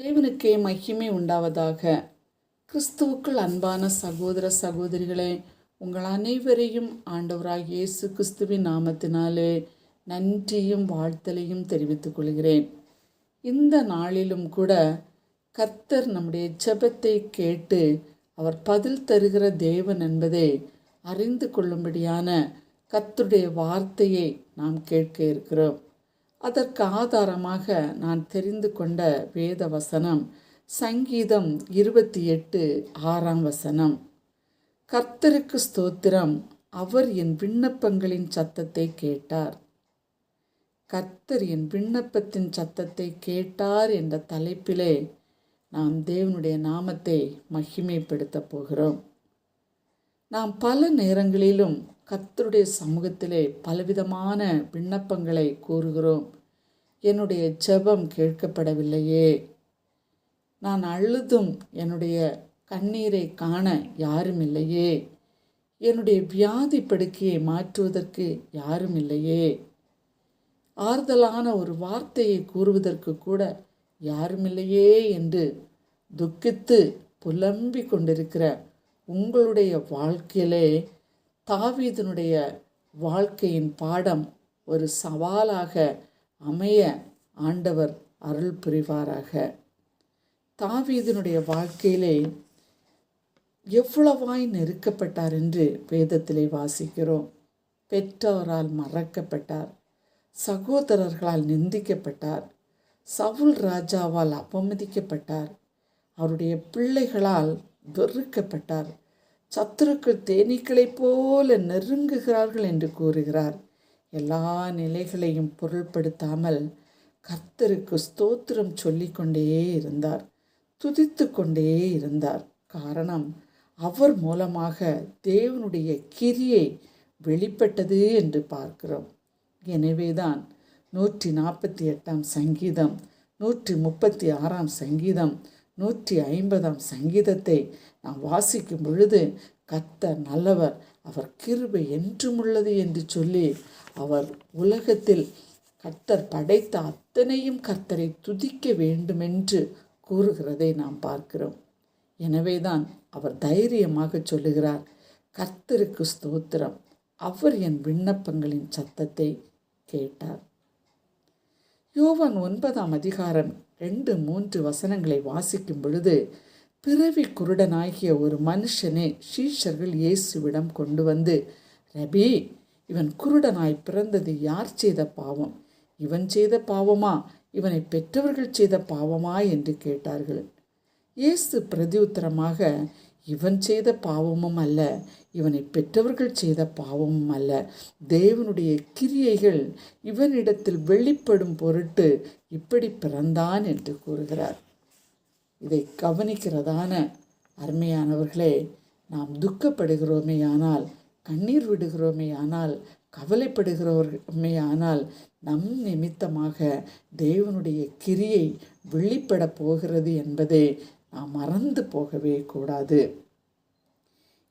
தேவனுக்கே மகிமை உண்டாவதாக. கிறிஸ்துவுக்குள் அன்பான சகோதர சகோதரிகளே உங்கள் அனைவரையும் ஆண்டவராக இயேசு கிறிஸ்துவின் நாமத்தினாலே நன்றியும் வாழ்த்தலையும் தெரிவித்துக் கொள்கிறேன். இந்த நாளிலும் கூட கர்த்தர் நம்முடைய ஜெபத்தை கேட்டு அவர் பதில் தருகிற தேவன் என்பதை அறிந்து கொள்ளும்படியான கத்துடைய வார்த்தையை நாம் கேட்க இருக்கிறோம். அதற்கு ஆதாரமாக நான் தெரிந்து கொண்ட வேத வசனம் சங்கீதம் இருபத்தி எட்டு ஆறாம் வசனம். கர்த்தருக்கு ஸ்தோத்திரம் அவர் என் விண்ணப்பங்களின் சத்தத்தை கேட்டார். கர்த்தர் என் விண்ணப்பத்தின் சத்தத்தை கேட்டார் என்ற தலைப்பிலே நாம் தேவனுடைய நாமத்தை மகிமைப்படுத்தப் போகிறோம். நாம் பல நேரங்களிலும் கத்தருடைய சமூகத்திலே பலவிதமான விண்ணப்பங்களை கூறுகிறோம். என்னுடைய ஜெபம் கேட்கப்படவில்லையே. நான் அழுதும் என்னுடைய கண்ணீரை காண யாரும் இல்லையே. என்னுடைய வியாதி படுக்கையை மாற்றுவதற்கு யாரும் இல்லையே. ஆறுதலான ஒரு வார்த்தையை கூறுவதற்கு கூட யாருமில்லையே என்று துக்கித்து புலம்பிக் கொண்டிருக்கிற உங்களுடைய வாழ்க்கையிலே தாவீதனுடைய வாழ்க்கையின் பாடம் ஒரு சவாலாக அமைய ஆண்டவர் அருள் புரிவாராக. தாவீதனுடைய வாழ்க்கையிலே எவ்வளவாய் நெருக்கப்பட்டார் என்று வேதத்திலே வாசிக்கிறோம். பெற்றோரால் மறக்கப்பட்டார். சகோதரர்களால் நிந்திக்கப்பட்டார். சவுல் ராஜாவால் அவமதிக்கப்பட்டார். அவருடைய பிள்ளைகளால் வெறுக்கப்பட்டார். சத்துருக்கள் தேனீக்களைப் போல நெருங்குகிறார்கள் என்று கூறுகிறார். எல்லா நிலைகளையும் பொருள்படுத்தாமல் கர்த்தருக்கு ஸ்தோத்திரம் சொல்லிக்கொண்டே இருந்தார் துதித்து கொண்டே இருந்தார். காரணம் அவர் மூலமாக தேவனுடைய கிரியை வெளிப்பட்டது என்று பார்க்கிறோம். எனவேதான் நூற்றி நாற்பத்தி எட்டாம் சங்கீதம் நூற்றி முப்பத்தி ஆறாம் சங்கீதம் நூற்றி ஐம்பதாம் சங்கீதத்தை நாம் வாசிக்கும் பொழுது கர்த்தர் நல்லவர் அவர் கிருபை என்றும் உள்ளது என்று சொல்லி அவர் உலகத்தில் கர்த்தர் படைத்த அத்தனையும் கர்த்தரை துதிக்க வேண்டுமென்று கூறுகிறதை நாம் பார்க்கிறோம். எனவேதான் அவர் தைரியமாக சொல்லுகிறார் கர்த்தருக்கு ஸ்தோத்திரம் அவர் என் விண்ணப்பங்களின் சத்தத்தை கேட்டார். யோவான் ஒன்பதாம் அதிகாரம் ரெண்டு மூன்று வசனங்களை வாசிக்கும் பொழுது பிறவி குருடனாகிய ஒரு மனுஷனை ஷீஷர்கள் இயேசுவிடம் கொண்டு வந்து ரபி இவன் குருடனாய் பிறந்தது யார் செய்த பாவம்? இவன் செய்த பாவமா? இவனை பெற்றவர்கள் செய்த பாவமா? என்று கேட்டார்கள். இயேசு பிரதியுத்தரமாக இவன் செய்த பாவமும் அல்ல இவனை பெற்றவர்கள் செய்த பாவமும் அல்ல. தேவனுடைய கிரியைகள் இவனிடத்தில் வெளிப்படும் பொருட்டு இப்படி பிறந்தான் என்று கூறுகிறார். இதை கவனிக்கிறதான அருமையானவர்களே நாம் துக்கப்படுகிறோமே ஆனால் கண்ணீர் விடுகிறோமே ஆனால் கவலைப்படுகிறோமே ஆனால் நம் நிமித்தமாக தேவனுடைய கிரியை வெளிப்பட போகிறது என்பதே நாம் மறந்து போகவே கூடாது.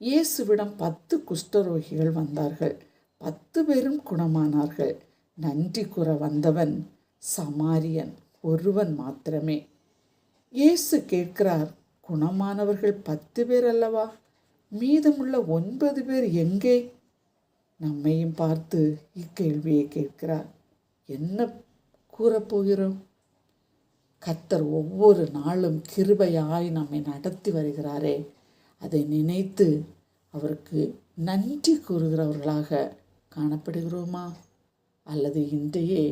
இயேசுவிடம் பத்து குஷ்டரோகிகள் வந்தார்கள். பத்து பேரும் குணமானார்கள். நன்றி கூற வந்தவன் சமாரியன் ஒருவன் மாத்திரமே. இயேசு கேட்கிறார் குணமானவர்கள் பத்து பேர் அல்லவா? மீதமுள்ள ஒன்பது பேர் எங்கே? நம்மையும் பார்த்து இக்கேள்வியை கேட்கிறார். என்ன கூறப்போகிறோம் கர்த்தர் ஒவ்வொரு நாளும் கிருபையாய் நம்மை நடத்தி வருகிறாரே. அதை நினைத்து அவருக்கு நன்றி கூறுகிறவர்களாக காணப்படுகிறோமா? அல்லது இன்றையே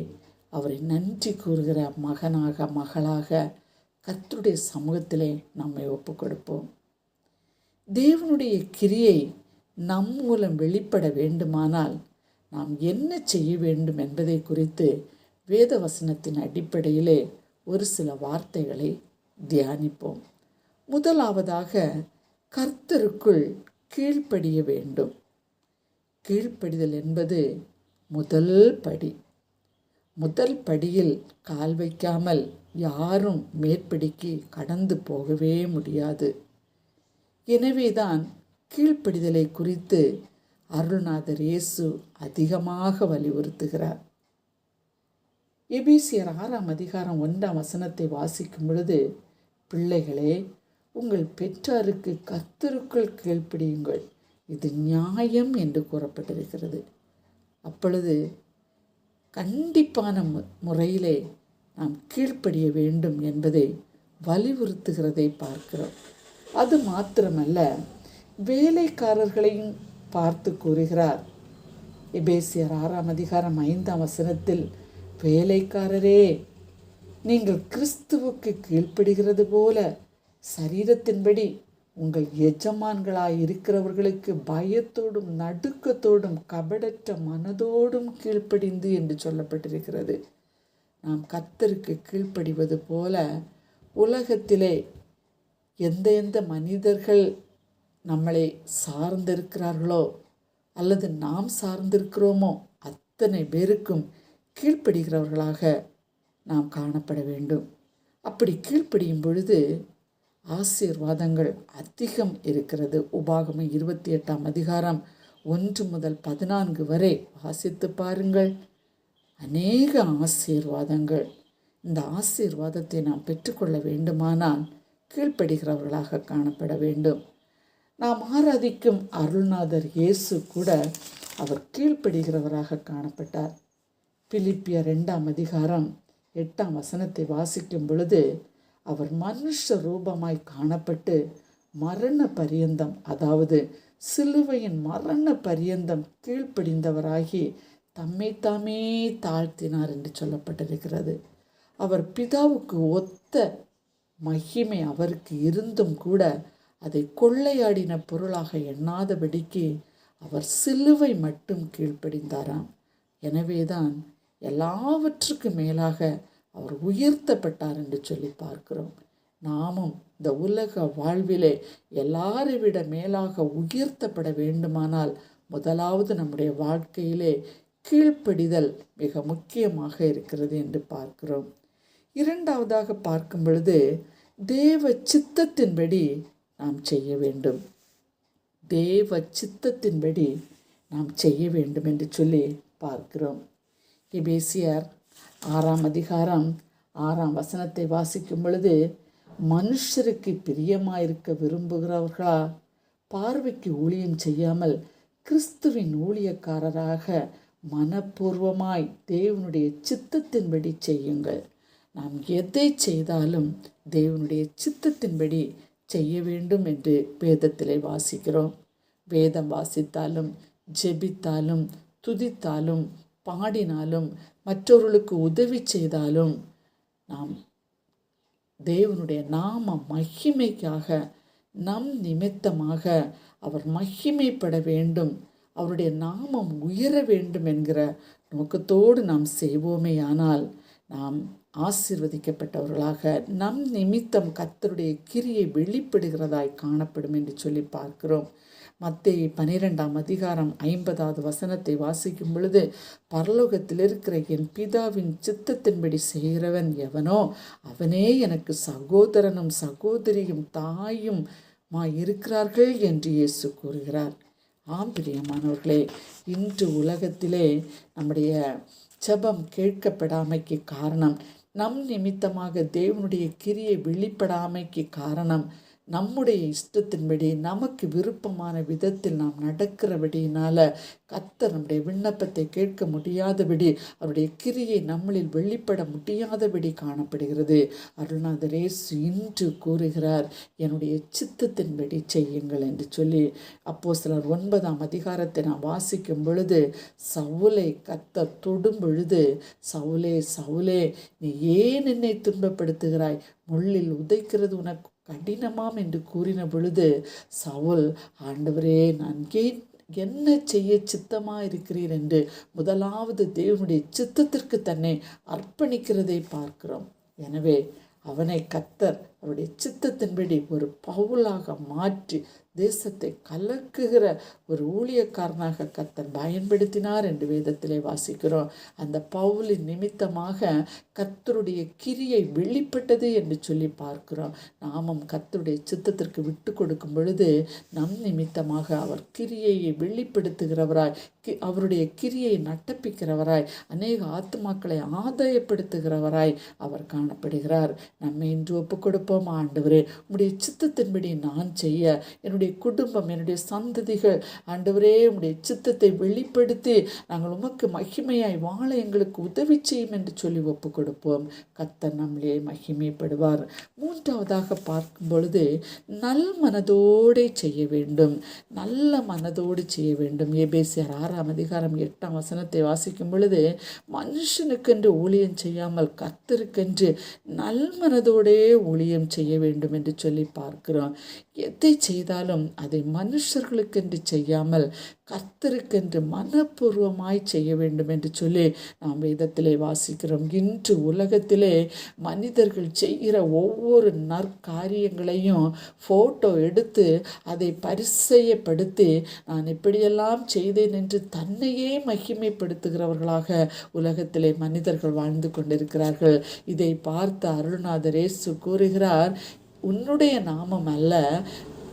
அவரை நன்றி கூறுகிற மகனாக மகளாக கத்தருடைய சமூகத்திலே நம்மை ஒப்பு கொடுப்போம் தேவனுடைய கிரியை நம் மூலம் வெளிப்பட வேண்டுமானால் நாம் என்ன செய்ய வேண்டும் என்பதை குறித்து வேத வசனத்தின் அடிப்படையிலே ஒரு சில வார்த்தைகளை தியானிப்போம். முதலாவதாக கர்த்தருக்குள் கீழ்ப்படிய வேண்டும். கீழ்ப்படிதல் என்பது முதல் படி. முதல் படியில் கால் வைக்காமல் யாரும் மேற்படிக்கு கடந்து போகவே முடியாது. எனவேதான் கீழ்ப்படிதலை குறித்து அருள்நாதர் இயேசு அதிகமாக வலியுறுத்துகிறார். எபிசியர் ஆறாம் அதிகாரம் ஒன்றாம் வசனத்தை வாசிக்கும் பொழுது பிள்ளைகளே உங்கள் பெற்றாருக்கு கத்தருக்குள் கீழ்ப்பிடியுங்கள். இது நியாயம் என்று கூறப்பட்டிருக்கிறது. அப்பொழுது கண்டிப்பான மு- முறையிலே நாம் கீழ்ப்படிய வேண்டும் என்பதை வலியுறுத்துகிறதை பார்க்கிறோம். அது மாத்திரமல்ல வேலைக்காரர்களையும் பார்த்து கூறுகிறார். எபேசியர் ஆறாம் அதிகாரம் ஐந்தாம் வசனத்தில் வேலைக்காரரே நீங்கள் கிறிஸ்துவுக்கு கீழ்ப்படுகிறது போல சரீரத்தின்படி உங்கள் எஜமான்களாய் இருக்கிறவர்களுக்கு பயத்தோடும் நடுக்கத்தோடும் கபடற்ற மனதோடும் கீழ்ப்படிந்து என்று சொல்லப்பட்டிருக்கிறது. நாம் கத்தருக்கு கீழ்ப்படிவது போல உலகத்திலே எந்த எந்த மனிதர்கள் நம்மளை சார்ந்திருக்கிறார்களோ அல்லது நாம் சார்ந்திருக்கிறோமோ அத்தனை பேருக்கும் கீழ்ப்படுகிறவர்களாக நாம் காணப்பட வேண்டும். அப்படி கீழ்ப்படியும் பொழுது ஆசீர்வாதங்கள் அதிகம் இருக்கிறது. உபாகம இருபத்தி எட்டாம் அதிகாரம் ஒன்று முதல் பதினான்கு வரை வாசித்து பாருங்கள். அநேக ஆசீர்வாதங்கள். இந்த ஆசீர்வாதத்தை நாம் பெற்றுக்கொள்ள வேண்டுமானால் கீழ்ப்படுகிறவர்களாக காணப்பட வேண்டும். நாம் ஆராதிக்கும் அருள்நாதர் இயேசு கூட அவர் கீழ்ப்படுகிறவராக காணப்பட்டார். பிலிப்பிய ரெண்டாம் அதிகாரம் எட்டாம் வசனத்தை வாசிக்கும் பொழுது அவர் மனுஷ ரூபமாய் காணப்பட்டு மரண பரியந்தம் அதாவது சிலுவையின் மரண பரியந்தம் கீழ்ப்படிந்தவராகி தம்மைத்தாமே தாழ்த்தினார் என்று சொல்லப்பட்டிருக்கிறது. அவர் பிதாவுக்கு ஒத்த மகிமை அவருக்கு இருந்தும் கூட அதை கொள்ளையாடின பொருளாக எண்ணாதபடிக்கு அவர் சிலுவை மட்டும் கீழ்ப்படிந்தாராம். எனவேதான் எல்லாவற்றுக்கு மேலாக அவர் உயர்த்தப்பட்டார் என்று சொல்லி பார்க்கிறோம். நாமும் இந்த உலக வாழ்விலே எல்லாரை விட மேலாக உயர்த்தப்பட வேண்டுமானால் முதலாவது நம்முடைய வாழ்க்கையிலே கீழ்ப்படிதல் மிக முக்கியமாக இருக்கிறது என்று பார்க்கிறோம். இரண்டாவதாக பார்க்கும் பொழுது தேவ சித்தத்தின்படி நாம் செய்ய வேண்டும். தேவ சித்தத்தின்படி நாம் செய்ய வேண்டும் என்று சொல்லி பார்க்கிறோம். எபேசியர் ஆறாம் அதிகாரம் ஆறாம் வசனத்தை வாசிக்கும் பொழுது மனுஷருக்கு பிரியமாயிருக்க விரும்புகிறவர்களா? பார்வைக்கு ஊழியம் செய்யாமல் கிறிஸ்துவின் ஊழியக்காரராக மனப்பூர்வமாய் தேவனுடைய சித்தத்தின்படி செய்யுங்கள். நாம் எதை செய்தாலும் தேவனுடைய சித்தத்தின்படி செய்ய வேண்டும் என்று வேதத்திலே வாசிக்கிறோம். வேதம் வாசித்தாலும் ஜெபித்தாலும் துதித்தாலும் பாடினாலும் மற்றவர்களுக்கு உதவி செய்தாலும் நாம் தேவனுடைய நாம மகிமைக்காக நம் நிமித்தமாக அவர் மகிமைப்பட வேண்டும் அவருடைய நாமம் உயர வேண்டும் என்கிற நோக்கத்தோடு நாம் செய்வோமேயானால் நாம் ஆசீர்வதிக்கப்பட்டவர்களாக நம் நிமித்தம் கர்த்தருடைய கிரியை வெளிப்படுகிறதாய் காணப்படும் என்று சொல்லி பார்க்கிறோம். மத்திய பனிரெண்டாம் அதிகாரம் ஐம்பதாவது வசனத்தை வாசிக்கும் பொழுது பரலோகத்தில் இருக்கிற என் பிதாவின் சித்தத்தின்படி செய்கிறவன் எவனோ அவனே எனக்கு சகோதரனும் சகோதரியும் தாயும் மா இருக்கிறார்கள் என்று இயேசு கூறுகிறார். ஆம் பிரியமானவர்களே இன்று உலகத்திலே நம்முடைய ஜபம் கேட்கப்படாமைக்கு காரணம் நம் நிமித்தமாக தேவனுடைய கிரியை வெளிப்படாமைக்கு காரணம் நம்முடைய இஷ்டத்தின்படி நமக்கு விருப்பமான விதத்தில் நாம் நடக்கிறபடியினால் கத்தர் நம்முடைய விண்ணப்பத்தை கேட்க முடியாதபடி அவருடைய கிரியை நம்மளில் வெளிப்பட முடியாதபடி காணப்படுகிறது. அருள்நாதர் இயேசு இன்று கூறுகிறார் என்னுடைய சித்தத்தின்படி செய்யுங்கள் என்று சொல்லி அப்போ சிலர் ஒன்பதாம் அதிகாரத்தை நாம் வாசிக்கும் பொழுது சவுலை கர்த்தர் தொடும் பொழுது சவுலே சவுலே நீ ஏன் என்னை துன்பப்படுத்துகிறாய்? முள்ளில் உதைக்கிறது உனக்கு கடினமாம் என்று கூறின பொழுது சவுல் ஆண்டவரே நான் ஏன் என்ன செய்ய சித்தமா இருக்கிறீர் என்று முதலாவது தேவனுடைய சித்தத்திற்கு தன்னை அர்ப்பணிக்கிறதை பார்க்கிறோம். எனவே அவனை கத்தர் அவருடைய சித்தத்தின்படி ஒரு பவுலாக மாற்றி தேசத்தை கலக்குகிற ஒரு ஊழியக்காரனாக கத்தர் பயன்படுத்தினார் என்று வேதத்திலே வாசிக்கிறோம். அந்த பவுலின் நிமித்தமாக கத்தருடைய கிரியை வெளிப்பட்டது என்று சொல்லி பார்க்கிறோம். நாமும் கத்தருடைய சித்தத்திற்கு விட்டு கொடுக்கும் பொழுது நம் நிமித்தமாக அவர் கிரியையை வெளிப்படுத்துகிறவராய் கி- அவருடைய கிரியை நட்டப்பிக்கிறவராய் அநேக ஆத்துமாக்களை ஆதாயப்படுத்துகிறவராய் அவர் காணப்படுகிறார். நம்மை இன்று ஒப்பு கொடுப்போம் ஆண்டவரே. உம்முடைய சித்தத்தின்படி நான் செய்ய என்னுடைய குடும்பம் என்னுடைய சந்ததிகள் ஆண்டவரே உம்முடைய சித்தத்தை வெளிப்படுத்தி நாங்கள் உமக்கு மகிமையாய் வாழ எங்களுக்கு உதவி செய்யும் என்று சொல்லி ஒப்பு கொடுப்போம் கத்த நம்மளே மகிமைப்படுவார். மூன்றாவதாக பார்க்கும் பொழுது நல் மனதோடே செய்ய வேண்டும். நல்ல மனதோடு செய்ய வேண்டும். ஏபேசியர் ஆறாம் அதிகாரம் எட்டாம் வசனத்தை வாசிக்கும் பொழுது மனுஷனுக்கென்று ஊழியம் செய்யாமல் கத்திருக்கென்று நல் மனதோடே ஊழியம் செய்ய வேண்டும் என்று சொல்லி பார்க்கிறோம். எதை செய்தாலும் அதை மனுஷர்களுக்கென்று செய்யாமல் கர்த்தருக்கென்று மனப்பூர்வமாய் செய்ய வேண்டும் என்று சொல்லி நாம் வேதத்திலே வாசிக்கிறோம். இன்று உலகத்திலே மனிதர்கள் செய்கிற ஒவ்வொரு நற்காரியங்களையும் ஃபோட்டோ எடுத்து அதை பரிசயப்படுத்தி நான் இப்படியெல்லாம் செய்தேன் என்று தன்னையே மகிமைப்படுத்துகிறவர்களாக உலகத்திலே மனிதர்கள் வாழ்ந்து கொண்டிருக்கிறார்கள். இதை பார்த்த அருள்நாதர் கூறுகிறார் உன்னுடைய நாமம் அல்ல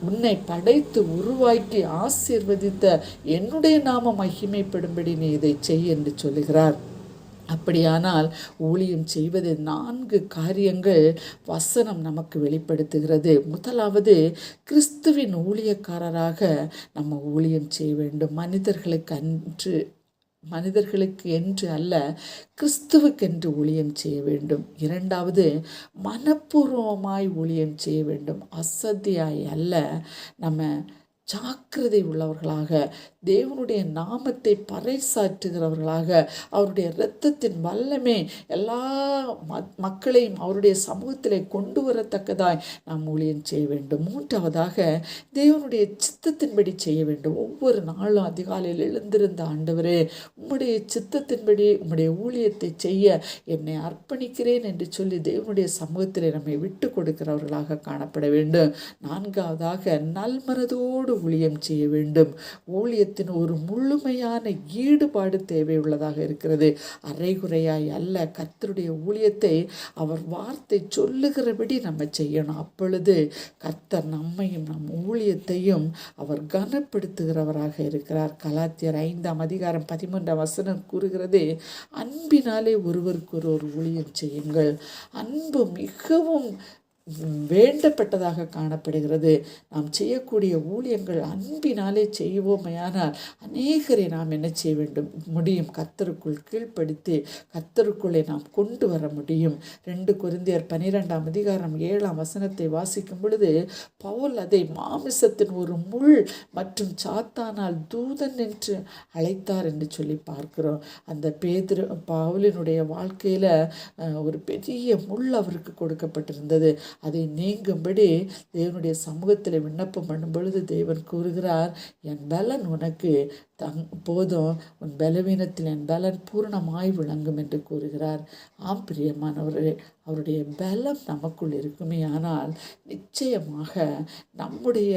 உன்னை படைத்து உருவாக்கி ஆசீர்வதித்த என்னுடைய நாம மகிமைப்படும்படி நீ இதை செய் என்று சொல்லுகிறார். அப்படியானால் ஊழியம் செய்வது நான்கு காரியங்கள் வசனம் நமக்கு வெளிப்படுத்துகிறது. முதலாவது கிறிஸ்துவின் ஊழியக்காரராக நம்ம ஊழியம் செய்ய வேண்டும். மனிதர்களுக்கு அன்று மனிதர்களுக்கு என்று அல்ல கிறிஸ்துவுக்கென்று ஊழியம் செய்ய வேண்டும். இரண்டாவது மனப்பூர்வமாய் ஊழியம் செய்ய வேண்டும். அசதியாய் அல்ல நம்ம ஜாக்கிரதை உள்ளவர்களாக தேவனுடைய நாமத்தை பறைசாற்றுகிறவர்களாக அவருடைய இரத்தத்தின் வல்லமே எல்லா மக்களையும் அவருடைய சமூகத்தில் கொண்டு வரத்தக்கதாய் நாம் ஊழியம் செய்ய வேண்டும். மூன்றாவதாக தேவனுடைய சித்தத்தின்படி செய்ய வேண்டும். ஒவ்வொரு நாளும் அதிகாலையில் எழுந்திருந்த ஆண்டவரே உம்முடைய சித்தத்தின்படி உம்முடைய ஊழியத்தை செய்ய என்னை அர்ப்பணிக்கிறேன் என்று சொல்லி தேவனுடைய சமூகத்திலே நம்மை விட்டு கொடுக்கிறவர்களாக காணப்பட வேண்டும். நான்காவதாக நல்மனதோடு ஊழியம் செய்ய வேண்டும். ஊழியத்தின் ஒரு முழுமையான ஈடுபாடு தேவையுள்ளதாக இருக்கிறது. அரைகுறையாய் அல்ல கர்த்தருடைய ஊழியத்தை அவர் வார்த்தை சொல்லுகிறபடி நம்ம செய்யணும். அப்பொழுது கர்த்தர் நம்மையும் நம் ஊழியத்தையும் அவர் கனப்படுத்துகிறவராக இருக்கிறார். கலாத்தியர் ஐந்தாம் அதிகாரம் பதிமூன்றாம் வசனம் கூறுகிறது அன்பினாலே ஒருவருக்கு ஒரு ஊழியம் செய்யுங்கள். அன்பு மிகவும் வேண்டப்பட்டதாக காணப்படுகிறது. நாம் செய்யக்கூடிய ஊழியங்கள் அன்பினாலே செய்வோமையானால் அநேகரை நாம் என்ன செய்ய வேண்டும்? முடியும். கத்தருக்குள் கீழ்ப்படுத்தி கத்தருக்குள்ளே நாம் கொண்டு வர முடியும். ரெண்டு குருந்தியர் பனிரெண்டாம் அதிகாரம் ஏழாம் வசனத்தை வாசிக்கும் பொழுது பவுல் அதை மாமிசத்தின் ஒரு முள் மற்றும் சாத்தானால் தூதன் என்று அழைத்தார் என்று சொல்லி பார்க்கிறோம். அந்த பேதிரு பவுலினுடைய வாழ்க்கையில் ஒரு பெரிய முள் அவருக்கு கொடுக்கப்பட்டிருந்தது. அதை நீங்கும்படி தேவனுடைய சமூகத்தில் விண்ணப்பம் பண்ணும் பொழுது தேவன் கூறுகிறார் என் பலன் உனக்கு தங் போதும் உன் பலவீனத்தில் என் பலன் பூரணமாய் விளங்கும் என்று கூறுகிறார். ஆம் பிரியமானவர்களே அவருடைய பலம் நமக்குள் இருக்குமே. ஆனால் நிச்சயமாக நம்முடைய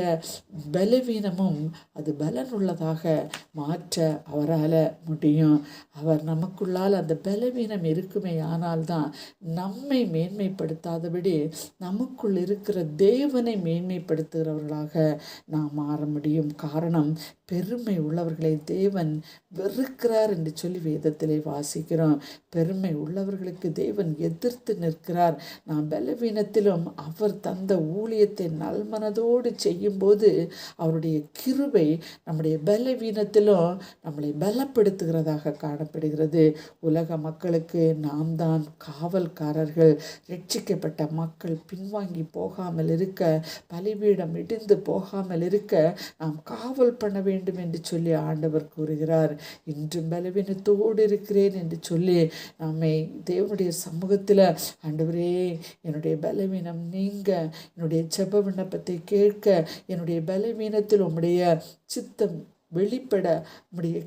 பலவீனமும் அது பலன் உள்ளதாக மாற்ற அவரால் முடியும். அவர் நமக்குள்ளால் அந்த பலவீனம் இருக்குமே. ஆனால் தான் நம்மை மேன்மைப்படுத்தாதபடி நமக்குள் இருக்கிற தேவனை மேன்மைப்படுத்துகிறவர்களாக நாம் மாற முடியும். காரணம் பெருமை உள்ளவர்களை தேவன் வெறுக்கிறார் என்று சொல்லி வேதத்திலே வாசிக்கிறோம். பெருமை உள்ளவர்களுக்கு தேவன் எதிர்த்து நிற்கிறார். நாம் பலவீனத்திலும் அவர் தந்த ஊழியத்தை நல்மனதோடு செய்யும்போது அவருடைய கிருபை நம்முடைய பலவீனத்திலும் நம்மளை பலப்படுத்துகிறதாக காணப்படுகிறது. உலக மக்களுக்கு நாம் தான் காவல்காரர்கள். ரட்சிக்கப்பட்ட மக்கள் பின்வாங்கி போகாமல் இருக்க பலிபீடம் இடிந்து போகாமல் இருக்க நாம் காவல் பண்ண வேண்டும். வேண்டும் என்று சொல்லி ஆண்டவர் கூறுகிறார். இன்றும் பலவீனத்தோடு இருக்கிறேன் என்று சொல்லி நம்மை தேவனுடைய சமூகத்தில் ஆண்டவரே என்னுடைய பலவீனம் நீங்க என்னுடைய செப விண்ணப்பத்தை கேட்க என்னுடைய பலவீனத்தில் உம்முடைய சித்தம் வெளிப்பட உம்முடைய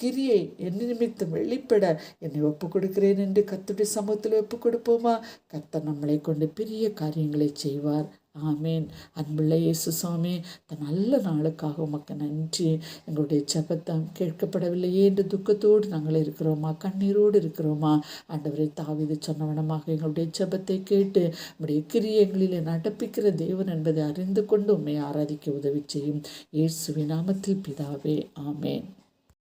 கிரியை என் நிமித்தம் வெளிப்பட. என்னை ஒப்பு கொடுக்கிறேன் என்று கத்துடைய சமூகத்தில் ஒப்பு கொடுப்போமா கத்த நம்மளை கொண்டு பெரிய காரியங்களை செய்வார். ஆமேன். அன்புள்ள இயேசு சுவாமி இந்த நல்ல நாளுக்காக உமக்கு நன்றி. எங்களுடைய ஜபத்தம் கேட்கப்படவில்லையே என்று துக்கத்தோடு நாங்கள் இருக்கிறோமா? கண்ணீரோடு இருக்கிறோமா? ஆண்டவரை தாவிது சொன்னவனமாக எங்களுடைய ஜபத்தை கேட்டு நம்முடைய கிரியங்களிலே நடப்பிக்கிற தேவன் என்பதை அறிந்து கொண்டு உண்மை ஆராதிக்க உதவி செய்யும். இயேசுவின் நாமத்தில் பிதாவே ஆமேன்.